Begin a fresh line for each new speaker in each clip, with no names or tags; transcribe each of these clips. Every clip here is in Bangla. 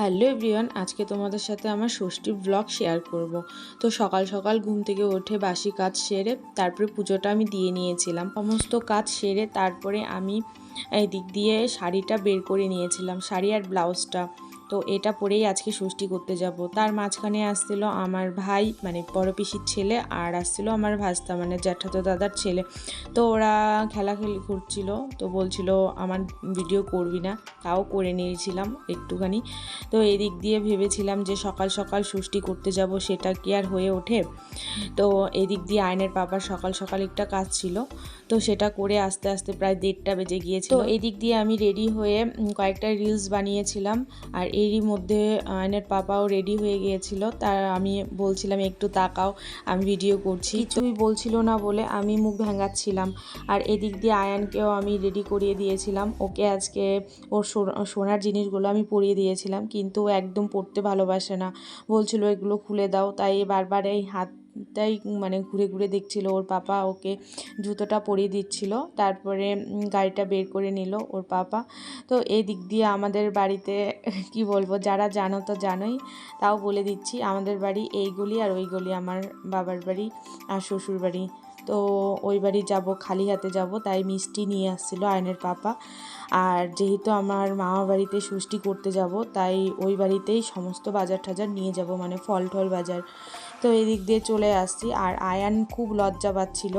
হ্যালো এভরিওয়ান, আজকে তোমাদের সাথে আমার ষষ্ঠী ব্লগ শেয়ার করব। তো সকাল সকাল ঘুম থেকে উঠে বাসি কাজ সেরে তারপরে পুজোটা আমি দিয়ে নিয়েছিলাম। সমস্ত কাজ সেরে তারপরে আমি এই দিক দিয়ে শাড়িটা বের করে নিয়েছিলাম, শাড়ি আর ব্লাউজটা। তো এটা পরেই আজকে ষষ্ঠী করতে যাব। তার মাঝখানে আসছিল আমার ভাই মানে বড় পিসির ছেলে, আর আসছিল আমার ভাস্তা মানে জ্যাঠাতো দাদার ছেলে। তো ওরা খেলাখেলি করছিল, তো বলছিল, আমার ভিডিও করবি না। তাও করে নিয়েছিলাম একটুখানি। তো এদিক দিয়ে ভেবেছিলাম যে সকাল সকাল ষষ্ঠী করতে যাব, সেটা কি আর হয়ে ওঠে? তো এদিক দিয়ে আয়নের পাপার সকাল সকাল একটা কাজ ছিল, তো সেটা করে আস্তে আস্তে প্রায় দেড়টা বেজে গিয়েছিল। এদিক দিয়ে আমি রেডি হয়ে কয়েকটা রিলস বানিয়েছিলাম, আর এরই মধ্যে আয়নের পাপাও রেডি হয়ে গিয়েছিল। তার আমি বলছিলাম, একটু তাকাও, আমি ভিডিও করছি। তুমি বলছিল না বলে আমি মুখ ভেঙাচ্ছিলাম। আর এদিক দিয়ে আয়ানকেও আমি রেডি করিয়ে দিয়েছিলাম। ওকে আজকে ওর সোনা- সোনার জিনিসগুলো আমি পরিয়ে দিয়েছিলাম, কিন্তু একদম পড়তে ভালোবাসে না। বলছিল, এগুলো খুলে দাও। তাই বারবার এই হাতটাই মানে ঘুরে ঘুরে দেখছিল, ওর পাপা ওকে জুতোটা পরিয়ে দিচ্ছিল, তারপরে গাড়িটা বের করে নিল ওর পাপা। তো এই দিক দিয়ে আমাদের বাড়িতে, কি বলব, যারা জানো তো জানোই, তাও বলে দিচ্ছি, আমাদের বাড়ি এই গলি আর ওই গলি আমার বাবার বাড়ি আর শ্বশুর বাড়ি। তো ওই বাড়ি যাব, খালি হাতে যাব, তাই মিষ্টি নিয়ে আসছিল আয়নের পাপা। আর যেহেতু আমার মামা বাড়িতে ষষ্ঠী করতে যাব, তাই ওই বাড়িতেই সমস্ত বাজার টাজার নিয়ে যাব মানে ফল টল বাজার। তো এদিক দিয়ে চলে আসছি। আর আয়ান খুব লজ্জা পাচ্ছিল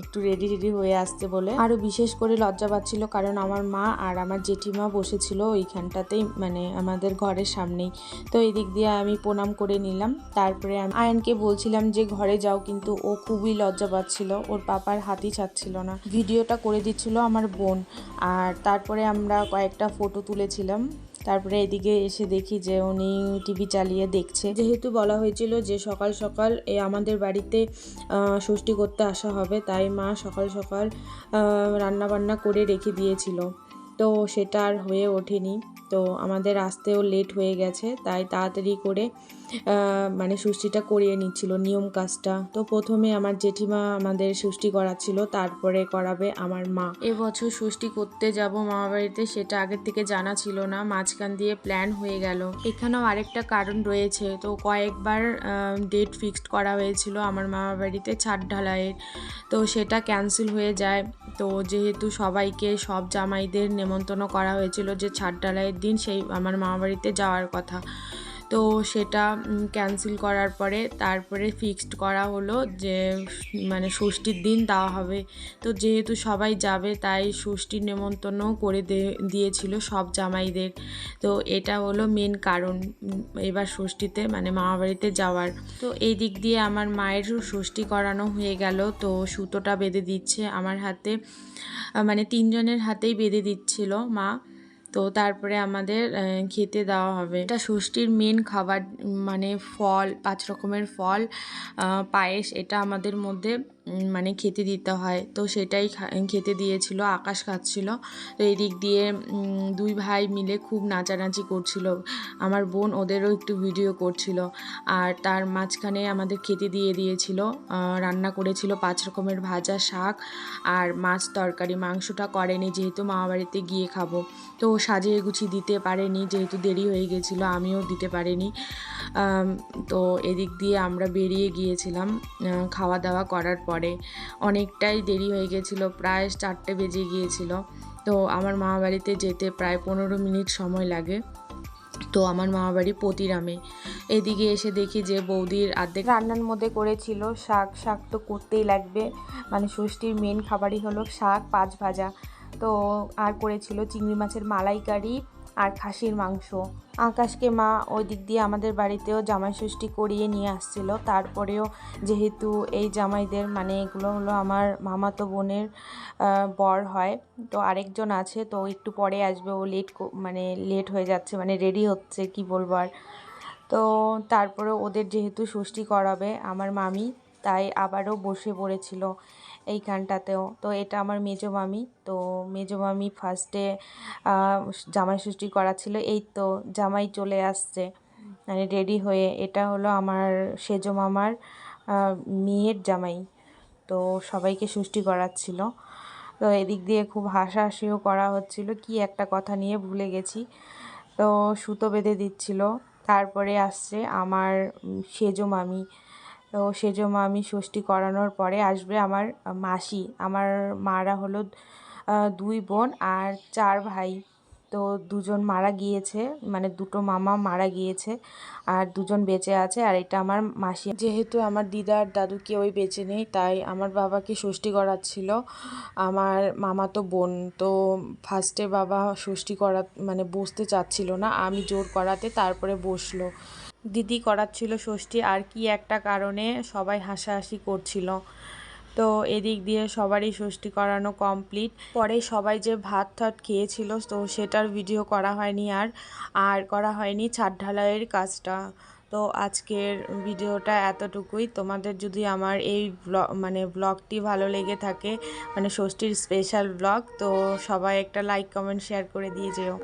একটু রেডি রেডি হয়ে আসতে বলে। আরও বিশেষ করে লজ্জা পাচ্ছিল কারণ আমার মা আর আমার জেঠিমা বসেছিল ওইখানটাতেই মানে আমাদের ঘরের সামনেই। তো এই দিক দিয়ে আমি প্রণাম করে নিলাম। তারপরে আয়নকে বলছিলাম যে, ঘরে যাও। কিন্তু ও খুবই লজ্জা পাচ্ছিল। ওর পাপার হাতই ছাড়ছিল না। ভিডিওটা করে দিচ্ছিল আমার বোন। আর তারপরে আমরা কয়েকটা ফটো তুলেছিলাম। তারপরে এদিকে এসে দেখি যে উনি টিভি চালিয়ে দেখছে। যেহেতু বলা হয়েছিল যে সকাল সকাল এ আমাদের বাড়িতে ষষ্ঠী করতে আসা হবে, তাই মা সকাল সকাল রান্না বান্না করে রেখে দিয়েছিল। তো সেটা আর হয়ে ওঠেনি। তো আমাদের আসতেও লেট হয়ে গেছে, তাই তাড়াতাড়ি করে মানে ষষ্ঠীটা করিয়ে নিচ্ছিল নিয়ম কাজটা। তো প্রথমে আমার জেঠিমা আমাদের ষষ্ঠী করাচ্ছিল, তারপরে করাবে আমার মা। এবছর ষষ্ঠী করতে যাব মামা বাড়িতে সেটা আগের থেকে জানা ছিল না, মাঝখান দিয়ে প্ল্যান হয়ে গেল। এখানেও আরেকটা কারণ রয়েছে, তো কয়েকবার ডেট ফিক্সড করা হয়েছিল আমার মামা বাড়িতে ছাদ ঢালাইয়ের। তো সেটা ক্যান্সেল হয়ে যায়, তো যেহেতু সবাইকে সব জামাইদের নেমন্তন্ন করা হয়েছিল যে ছাদ ঢালাইয়ের দিন সেই আমার মামাবাড়িতে যাওয়ার কথা। তো সেটা ক্যান্সেল করার পরে তারপরে ফিক্সড করা হলো যে মানে ষষ্ঠীর দিন দেওয়া হবে। তো যেহেতু সবাই যাবে, তাই ষষ্ঠীর নেমন্তন্ন করে দিয়েছিল সব জামাইদের। তো এটা হলো মেন কারণ এবার ষষ্ঠীতে মানে মামাবাড়িতে যাওয়ার। তো এই দিক দিয়ে আমার মায়েরও ষষ্ঠী করানো হয়ে গেল। তো সুতোটা বেঁধে দিচ্ছে আমার হাতে মানে তিনজনের হাতেই বেঁধে দিচ্ছিল মা। তো তারপরে আমাদের খেতে দেওয়া হবে। এটা ষষ্ঠীর মেন খাবার মানে ফল, পাঁচ রকমের ফল পায়েস, এটা আমাদের মধ্যে মানে খেতে দিতে হয়। তো সেটাই খেতে দিয়েছিল, আকাশ খাচ্ছিল। তো এদিক দিয়ে দুই ভাই মিলে খুব নাচানাচি করছিল। আমার বোন ওদেরও একটু ভিডিও করছিল। আর তার মাঝখানে আমাদের খেতে দিয়ে দিয়েছিল রান্না করেছিল পাঁচ রকমের ভাজা শাক আর মাছ তরকারি। মাংসটা করেনি, যেহেতু মামা বাড়িতে গিয়ে খাব। তো সাজিয়ে গুছিয়ে দিতে পারেনি, যেহেতু দেরি হয়ে গেছিল, আমিও দিতে পারিনি। তো এদিক দিয়ে আমরা বেরিয়ে গিয়েছিলাম খাওয়া দাওয়া করার পরে। অনেকটাই দেরি হয়ে গেছিল, প্রায় চারটে বেজে গিয়েছিল। তো আমার মামা বাড়িতে যেতে প্রায় পনেরো মিনিট সময় লাগে। তো আমার মামা বাড়ি পতিরামে। এদিকে এসে দেখি যে বৌদির আর্ধেক রান্নার মধ্যে করেছিল শাক। শাক তো করতেই লাগবে। মানে ষষ্ঠীর মেন খাবারই হলো শাক, পাঁচ ভাজা। তো আর করেছিল চিংড়ি মাছের মালাইকারি আর খাসির মাংস। আকাশকে মা ওই দিক দিয়ে আমাদের বাড়িতেও জামাই ষষ্ঠী করিয়ে নিয়ে আসছিল। তারপরেও যেহেতু এই জামাইদের মানে এগুলো হলো আমার মামাতো বোনের বর হয়, তো আরেকজন আছে, তো একটু পরে আসবে, ও লেট মানে লেট হয়ে যাচ্ছে মানে রেডি হচ্ছে, কি বলব আর। তো তারপরে ওদের যেহেতু ষষ্ঠী করাবে আমার মামি, তাই আবারও বসে পড়েছিল। এইখানটাতেও তো এটা আমার মেজো মামি। তো মেজো মামি ফার্স্টে জামাই ষষ্ঠী করাচ্ছিল এই তো জামাই চলে আসছে। মানে রেডি হয়ে এটা হলো আমার সেজো মামার মেয়ের জামাই। তো সবাইকে ষষ্ঠী করাচ্ছিল। তো এদিক দিয়ে খুব হাসাহাসিও করা হচ্ছিল। কি একটা কথা নিয়ে ভুলে গেছি। তো সুতো বেঁধে দিচ্ছিল। তারপরে আসছে আমার সেজো মামি। তো সেজো মামি ষষ্ঠী করানোর পরে আসবে আমার মাসি। আমার মারা হলো দুই বোন আর চার ভাই। তো দুজন মারা গিয়েছে মানে দুটো মামা মারা গিয়েছে আর দুজন বেঁচে আছে আর এটা আমার মাসি। যেহেতু আমার দিদা আর দাদু কেউই বেঁচে নেই, তাই আমার বাবাকে ষষ্ঠী করাচ্ছিল। আমার মামা তো বোন, তো ফার্স্টে বাবা ষষ্ঠী করা মানে বসতে চাচ্ছিল না। আমি জোর করাতে তারপরে বসল। দিদি করাচ্ছিল ষষ্ঠী, আর কি একটা কারণে সবাই হাসাহাসি করছিল। তো এদিক দিয়ে সবারই ষষ্ঠী করানো কমপ্লিট পরে সবাই যে ভাত টাত খেয়েছিল, তো সেটার ভিডিও করা হয়নি আর আর করা হয়নি ছাদ ঢালাইয়ের কাজটা। তো আজকের ভিডিওটা এতটুকুই। তোমাদের যদি আমার এই ব্লগ মানে ব্লগটি ভালো লেগে থাকে মানে ষষ্ঠীর স্পেশাল ব্লগ তো সবাই একটা লাইক কমেন্ট শেয়ার করে দিয়ে যেও।